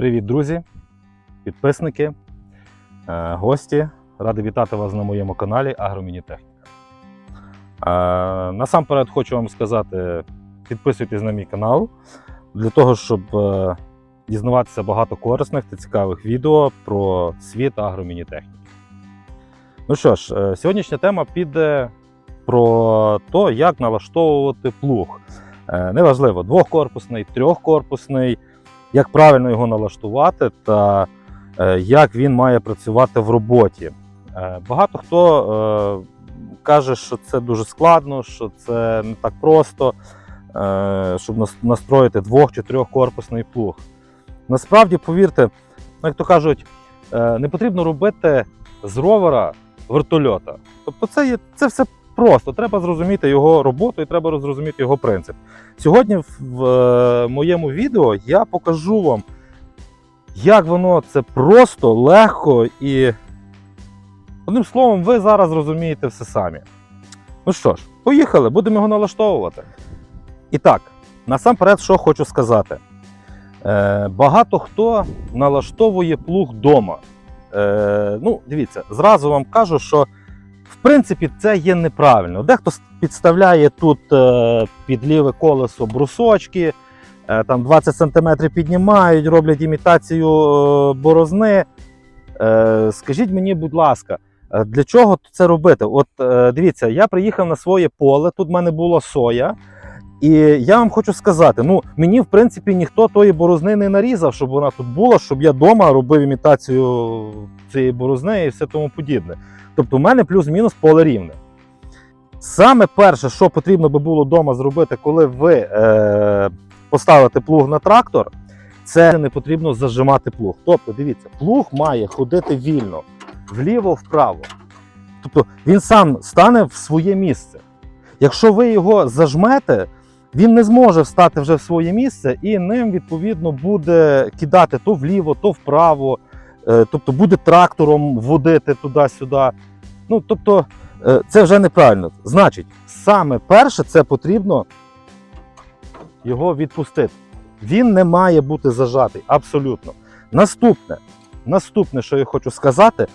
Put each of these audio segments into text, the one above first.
Привіт, друзі, підписники, е, гості. Радий вітати вас на моєму каналі Агромінітехніка. Е, Насамперед хочу вам сказати, підписуйтесь на мій канал для того, щоб е, дізнаватися багато корисних та цікавих відео про світ агромінітехніки. Ну що ж, сьогоднішня тема піде про те, як налаштовувати плуг. Неважливо, двохкорпусний, трьохкорпусний, як правильно його налаштувати та е, як він має працювати в роботі. Е, Багато хто е, каже, що це дуже складно, що це не так просто, щоб настроїти двох чи трьохкорпусний плуг. Насправді, повірте, ну, як то кажуть, не потрібно робити з ровера вертольота. Тобто, це, є, це все просто. Треба зрозуміти його роботу і треба зрозуміти його принцип. Сьогодні в, е, моєму відео я покажу вам, як воно це просто, легко і. Одним словом, ви зараз розумієте все самі. Ну що ж, поїхали, будемо його налаштовувати. І так, насамперед, що хочу сказати. Е, багато хто налаштовує плуг вдома. Е, ну, дивіться, зразу вам кажу, що в принципі це є неправильно. Дехто підставляє тут е, під ліве колесо брусочки, е, там 20 см піднімають, роблять імітацію е, борозни. Скажіть мені, будь ласка, для чого це робити? От дивіться, я приїхав на своє поле, тут в мене була соя. І я вам хочу сказати: ну мені в принципі ніхто тої борозни не нарізав, щоб вона тут була, щоб я вдома робив імітацію цієї борозни і все тому подібне. Тобто, в мене плюс-мінус поле рівне. Саме перше, що потрібно би було вдома зробити, коли ви е, поставите плуг на трактор, це не потрібно зажимати плуг. Тобто, дивіться, плуг має ходити вільно, вліво-вправо. Тобто він сам стане в своє місце. Якщо ви його зажмете, він не зможе встати вже в своє місце, і ним відповідно буде кидати то вліво, то вправо, е, тобто буде трактором водити туди-сюди. Ну, тобто, е, це вже неправильно. Значить, саме перше це потрібно його відпустити. Він не має бути зажатий абсолютно. Наступне, наступне, що я хочу сказати,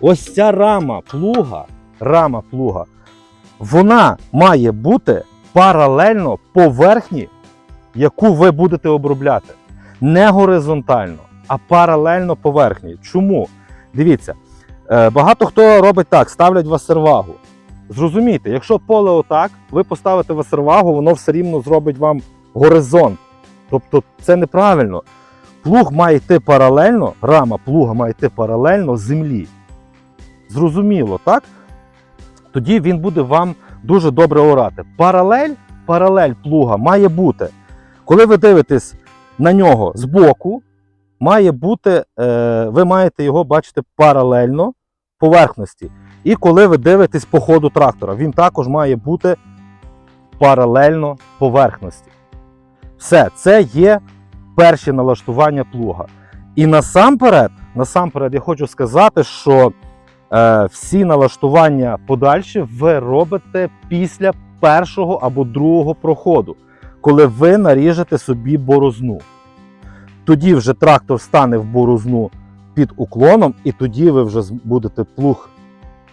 ось ця рама плуга, рама плуга, вона має бути паралельно поверхні, яку ви будете обробляти. Не горизонтально, а паралельно поверхні. Чому? Дивіться, багато хто робить так, ставлять васервагу. Зрозумійте, якщо поле отак, ви поставите васервагу, воно все рівно зробить вам горизонт. Тобто це неправильно. Плуг має йти паралельно, рама плуга має йти паралельно землі. Зрозуміло, так? Тоді він буде вам дуже добре орати. Паралель, паралель плуга має бути. Коли ви дивитесь на нього збоку, має бути, е, ви маєте його бачити паралельно поверхності. І коли ви дивитесь по ходу трактора, він також має бути паралельно поверхності. Все, це є перші налаштування плуга. І насамперед, насамперед я хочу сказати, що е, всі налаштування подальші ви робите після першого або другого проходу, коли ви наріжете собі борозну. Тоді вже трактор стане в борозну під уклоном, і тоді ви вже будете плуг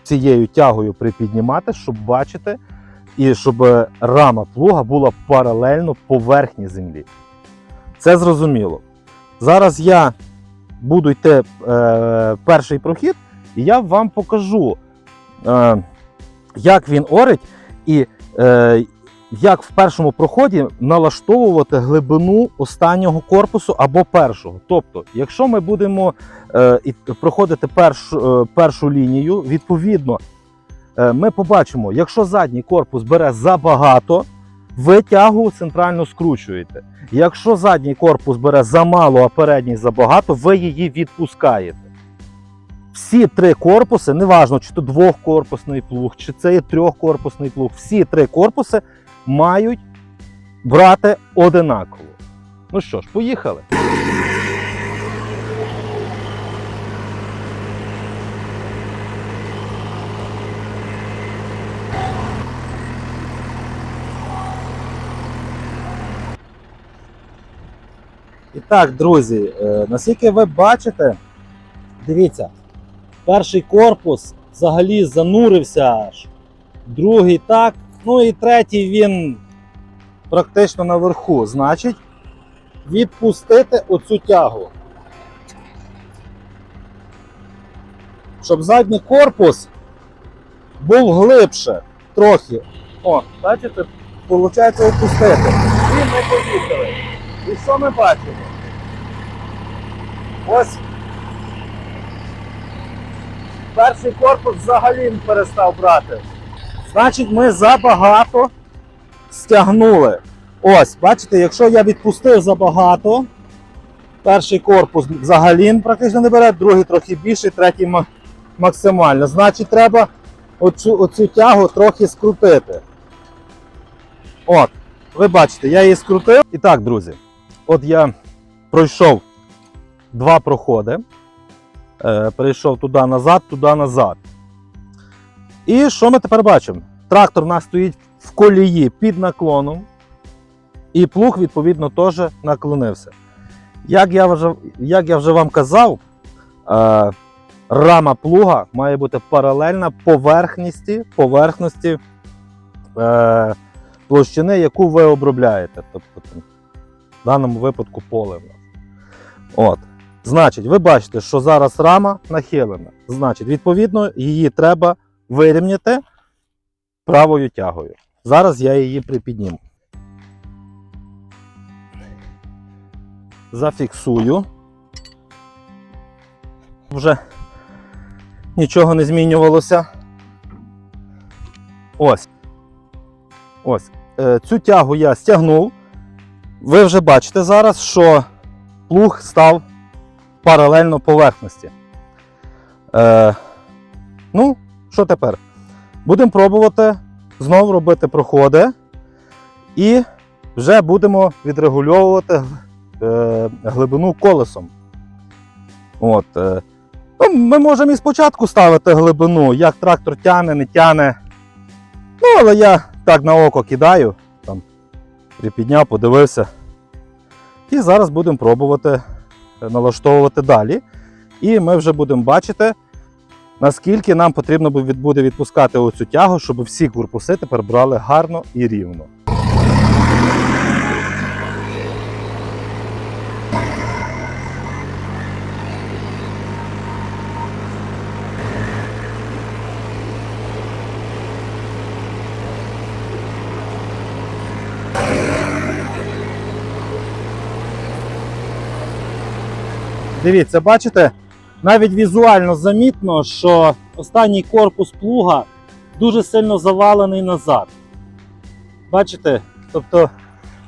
цією тягою припіднімати, щоб бачити, і щоб е, рама плуга була паралельно поверхні землі. Це зрозуміло. Зараз я буду йти е, перший прохід, і я вам покажу, е, як він орить, і е, як в першому проході налаштовувати глибину останнього корпусу або першого. Тобто, якщо ми будемо е, проходити першу, е, першу лінію, відповідно, е, ми побачимо, якщо задній корпус бере забагато, ви тягу центрально скручуєте. Якщо задній корпус бере замало, а передній забагато, ви її відпускаєте. Всі три корпуси, неважно, чи то двохкорпусний плуг, чи це є трьохкорпусний плуг, всі три корпуси мають брати одинаково. Ну що ж, поїхали. І так, друзі, е, наскільки ви бачите, дивіться, перший корпус взагалі занурився аж, другий так, ну і третій він практично наверху. Значить, відпустити оцю тягу. Щоб задній корпус був глибше трохи. О, бачите, виходить опустити. І ми поїхали. І що ми бачимо? Ось перший корпус взагалі перестав брати. Значить, ми забагато стягнули. Ось, бачите, якщо я відпустив забагато, перший корпус взагалі практично не бере, другий трохи більший, третій максимально. Значить, треба оцю, оцю тягу трохи скрутити. От, ви бачите, я її скрутив. І так, друзі, от я пройшов два проходи. Е, перейшов туди назад, туди назад. І що ми тепер бачимо? Трактор у нас стоїть в колії під наклоном, і плуг, відповідно, теж наклонився. Як я вже, як я вже вам казав, е, рама плуга має бути паралельна поверхності, поверхності площини, яку ви обробляєте. Тобто, в даному випадку поле. От. Значить, ви бачите, що зараз рама нахилена. Значить, відповідно, її треба вирівняти правою тягою. Зараз я її припідніму. Зафіксую. Вже нічого не змінювалося. Ось. Ось. Е, Цю тягу я стягнув. Ви вже бачите зараз, що плуг став паралельно поверхності. Е, ну, що тепер? Будемо пробувати знову робити проходи і вже будемо відрегульовувати е, глибину колесом. От, е, ну, ми можемо і спочатку ставити глибину, як трактор тяне, не тяне. Ну, але я так на око кидаю, там, припідняв, подивився. І зараз будемо пробувати е, налаштовувати далі. І ми вже будемо бачити, наскільки нам потрібно буде відпускати оцю тягу, щоб всі корпуси тепер брали гарно і рівно. Дивіться, бачите, навіть візуально замітно, що останній корпус плуга дуже сильно завалений назад. Бачите? Тобто,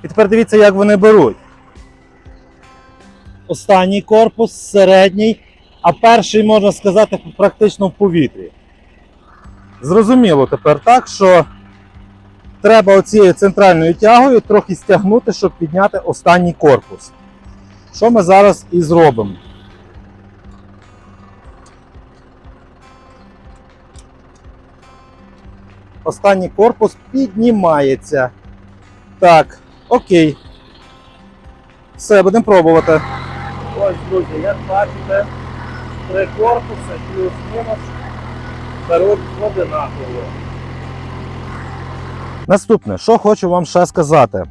і тепер дивіться, як вони беруть. Останній корпус, середній, а перший, можна сказати, практично в повітрі. Зрозуміло тепер так, що треба оцією центральною тягою трохи стягнути, щоб підняти останній корпус. Що ми зараз і зробимо? Останній корпус піднімається. Так, окей. Все, будемо пробувати. Ось, друзі, як бачите, три корпуси плюс-мінус беруть одинаково. Наступне, що хочу вам ще сказати.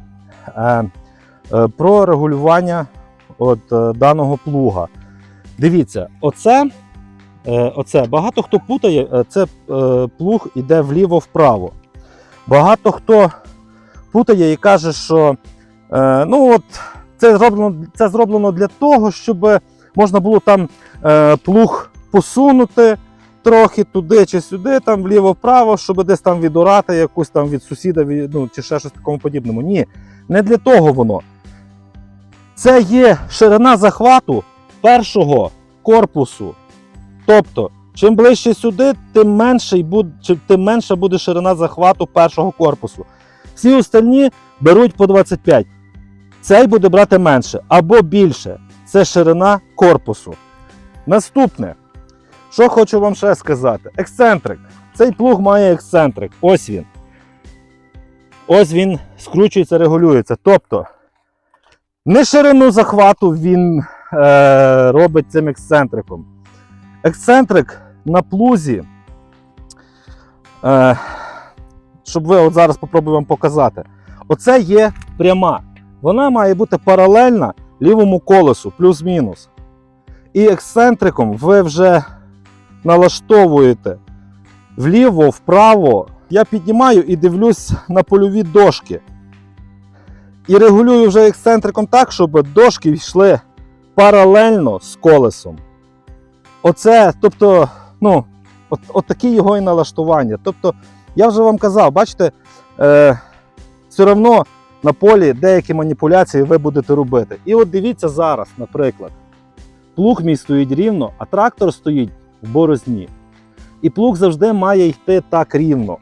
Е, е, про регулювання от, е, даного плуга. Дивіться, оце, оце багато хто путає, е, це е, плуг іде вліво-вправо. Багато хто путає і каже, що е, ну от, це, зроблено, це зроблено для того, щоб можна було там е, плуг посунути трохи туди чи сюди, там вліво-вправо, щоб десь там відорати якусь там від сусіда ну, чи ще щось такому подібному. Ні, не для того воно. Це є ширина захвату першого корпусу. Тобто, чим ближче сюди, тим, менший буде, тим менша буде ширина захвату першого корпусу. Всі остальні беруть по 25. Цей буде брати менше або більше. Це ширина корпусу. Наступне, що хочу вам ще сказати: ексцентрик. Цей плуг має ексцентрик. Ось він. Ось він скручується, регулюється. Тобто, Не ширину захвату він е, робить цим ексцентриком. Ексцентрик на плузі. Е, щоб ви от зараз попробую вам показати. Оце є пряма. Вона має бути паралельна лівому колесу, плюс-мінус. І ексцентриком ви вже налаштовуєте вліво, вправо. Я піднімаю і дивлюсь на польові дошки. І регулюю вже ексцентриком так, щоб дошки йшли паралельно з колесом. Оце, тобто, ну, от, от такі його і налаштування. Тобто, я вже вам казав, бачите, е, все одно на полі деякі маніпуляції ви будете робити. І от дивіться зараз, наприклад, плуг мій стоїть рівно, а трактор стоїть в борозні. І плуг завжди має йти так рівно.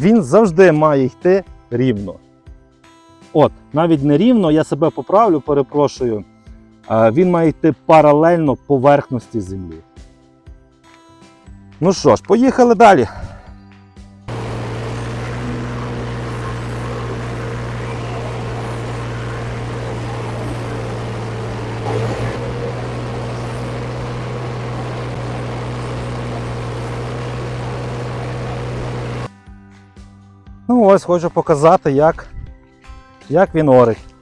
Він завжди має йти рівно. От, навіть не рівно, я себе поправлю, перепрошую. Він має йти паралельно поверхності землі. Ну що ж, поїхали далі. Ну ось хочу показати, як, як він орить.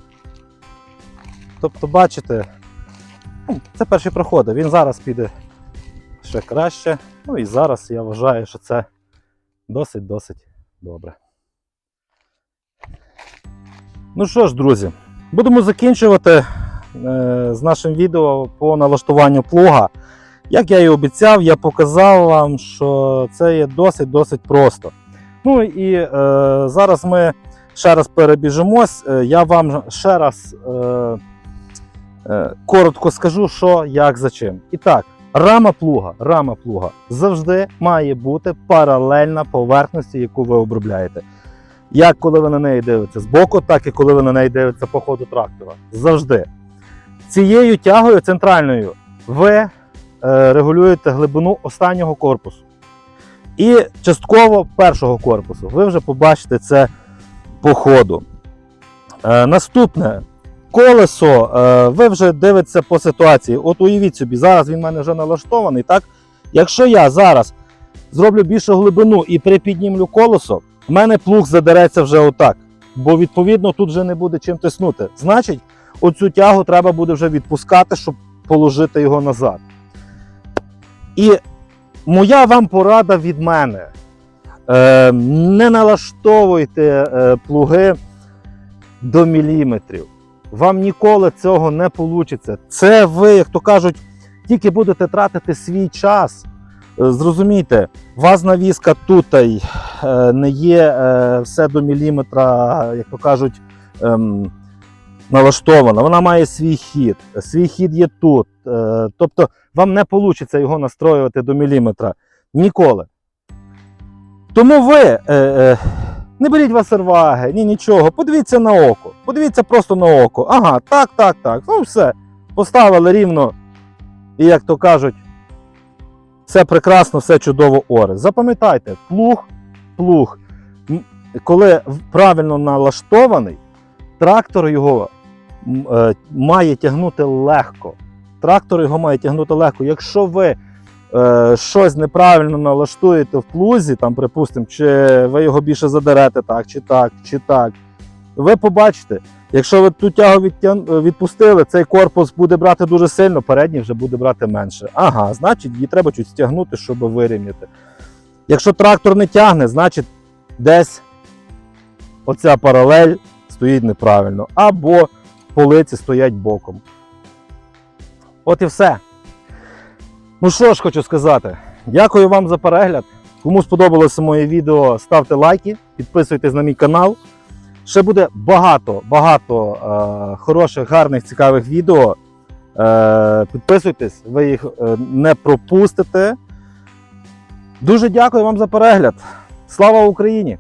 Тобто, бачите, ну, це перші проходи. Він зараз піде ще краще. Ну і зараз я вважаю, що це досить-досить добре. Ну що ж, друзі, будемо закінчувати е, з нашим відео по налаштуванню плуга. Як я і обіцяв, я показав вам, що це є досить-досить просто. Ну і е, зараз ми ще раз перебіжимось. Е, Я вам ще раз е, коротко скажу, що, як, за чим. І так, рама плуга, рама плуга завжди має бути паралельна поверхності, яку ви обробляєте. Як коли ви на неї дивитеся збоку, так і коли ви на неї дивитеся по ходу трактора. Завжди. Цією тягою центральною ви е, регулюєте глибину останнього корпусу. І частково першого корпусу. Ви вже побачите це по ходу. Е, наступне колесо. Е, ви вже дивитеся по ситуації. От уявіть собі, зараз він в мене вже налаштований. так? Якщо я зараз зроблю більшу глибину і припіднімлю колесо, в мене плуг задереться вже отак. Бо відповідно тут вже не буде чим тиснути. Значить, оцю тягу треба буде вже відпускати, щоб положити його назад. І Моя вам порада від мене. Е, не налаштовуйте е, плуги до міліметрів. Вам ніколи цього не вийде. Це ви, як то кажуть, тільки будете тратити свій час. Е, Зрозумійте, у вас навіска тут е, не є е, все до міліметра, як то кажуть, ем, налаштована. Вона має свій хід. Свій хід є тут. Тобто вам не вийде його настроювати до міліметра ніколи. Тому ви не беріть васерваги, ні нічого. Подивіться на око. Подивіться просто на око. Ага, так, так, так. Ну все. Поставили рівно. І як то кажуть, все прекрасно, все чудово оре. Запам'ятайте, плуг, плуг, коли правильно налаштований, трактор його е, має тягнути легко. Трактор його має тягнути легко. Якщо ви щось неправильно налаштуєте в плузі, там, припустимо, чи ви його більше задерете так, чи так, чи так, ви побачите, якщо ви ту тягу відпустили, цей корпус буде брати дуже сильно, передній вже буде брати менше. Ага, значить, її треба чуть стягнути, щоб вирівняти. Якщо трактор не тягне, значить десь оця паралель стоїть неправильно. Або полиці стоять боком. От і все. Ну що ж хочу сказати, дякую вам за перегляд. Кому сподобалося моє відео, ставте лайки, підписуйтесь на мій канал. Ще буде багато, багато е, хороших, гарних, цікавих відео. Е, підписуйтесь, ви їх е, не пропустите. Дуже дякую вам за перегляд. Слава Україні!